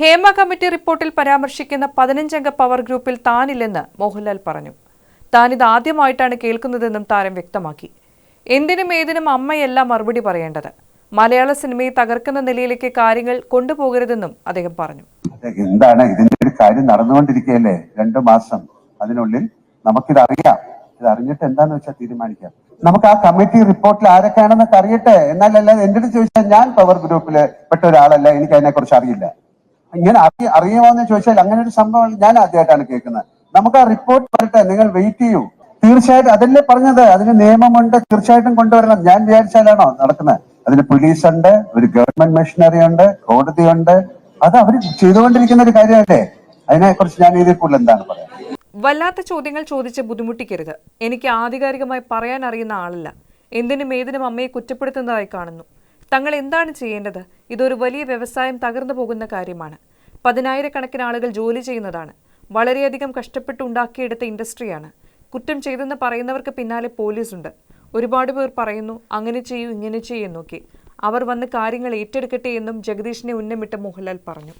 Hema committee റിപ്പോർട്ടിൽ പരാമർശിക്കുന്ന പതിനഞ്ചംഗ power ഗ്രൂപ്പിൽ താനില്ലെന്ന് മോഹൻലാൽ പറഞ്ഞു. താനിത് ആദ്യമായിട്ടാണ് കേൾക്കുന്നതെന്നും താരം വ്യക്തമാക്കി. എന്തിനും ഏതിനും അമ്മയല്ല മറുപടി പറയേണ്ടത്. മലയാള സിനിമയെ തകർക്കുന്ന നിലയിലേക്ക് കാര്യങ്ങൾ കൊണ്ടുപോകരുതെന്നും അദ്ദേഹം പറഞ്ഞു. എന്താണ് ഇതിന്റെ ഒരു കാര്യം നടന്നുകൊണ്ടിരിക്കുകയല്ലേ? രണ്ടു മാസം അതിനുള്ളിൽ നമുക്കിത് അറിയാം ഇത് അറിഞ്ഞിട്ട് എന്താന്ന് വെച്ചാൽ തീരുമാനിക്കാം. നമുക്ക് ആ കമ്മിറ്റി റിപ്പോർട്ടിൽ ആരൊക്കെയാണെന്നൊക്കെ അറിയട്ടെ. എന്നാലല്ല എന്റെ അടുത്ത് ചോദിച്ചാൽ ഞാൻ പവർ ഗ്രൂപ്പിൽ പെട്ട ഒരാളല്ല എനിക്ക് അതിനെ കുറിച്ച് അറിയില്ല. ഇങ്ങനെ അറി അറിയുമോ എന്ന് ചോദിച്ചാൽ അങ്ങനെ ഒരു സംഭവം ഞാൻ ആദ്യമായിട്ടാണ് കേൾക്കുന്നത്. നമുക്ക് ആ റിപ്പോർട്ട് പറയട്ടെ നിങ്ങൾ വെയിറ്റ് ചെയ്യൂ. തീർച്ചയായിട്ടും അതല്ലേ പറഞ്ഞത്? അതിന് നിയമമുണ്ട് തീർച്ചയായിട്ടും കൊണ്ടുവരണം. ഞാൻ വിചാരിച്ചാലാണോ നടക്കുന്നത്? അതിന് പോലീസ് ഉണ്ട് ഒരു ഗവൺമെന്റ് മെഷീനറി ഉണ്ട് കോടതിയുണ്ട്. അത് അവർ ചെയ്തുകൊണ്ടിരിക്കുന്ന ഒരു കാര്യമല്ലേ? അതിനെ കുറിച്ച് ഞാൻ ഇതിൽ കൂടുതൽ എന്താണ് പറയാ വല്ലാത്ത ചോദ്യങ്ങൾ ചോദിച്ച് ബുദ്ധിമുട്ടിക്കരുത്. എനിക്ക് ആധികാരികമായി പറയാൻ അറിയുന്ന ആളല്ല. എന്തിനും ഏതിനും അമ്മയെ കുറ്റപ്പെടുത്തുന്നതായി കാണുന്നു. തങ്ങൾ എന്താണ് ചെയ്യേണ്ടത്? ഇതൊരു വലിയ വ്യവസായം തകർന്നു പോകുന്ന കാര്യമാണ്. പതിനായിരക്കണക്കിന് ആളുകൾ ജോലി ചെയ്യുന്നതാണ്. വളരെയധികം കഷ്ടപ്പെട്ട് ഉണ്ടാക്കിയെടുത്ത ഇൻഡസ്ട്രിയാണ്. കുറ്റം ചെയ്തെന്ന് പറയുന്നവർക്ക് പിന്നാലെ പോലീസുണ്ട്. ഒരുപാട് പേർ പറയുന്നു അങ്ങനെ ചെയ്യൂ ഇങ്ങനെ ചെയ്യൂ എന്നൊക്കെ. അവർ വന്ന് കാര്യങ്ങൾ ഏറ്റെടുക്കട്ടെ എന്നും ജഗദീഷിനെ ഉന്നമിട്ട് മോഹൻലാൽ പറഞ്ഞു.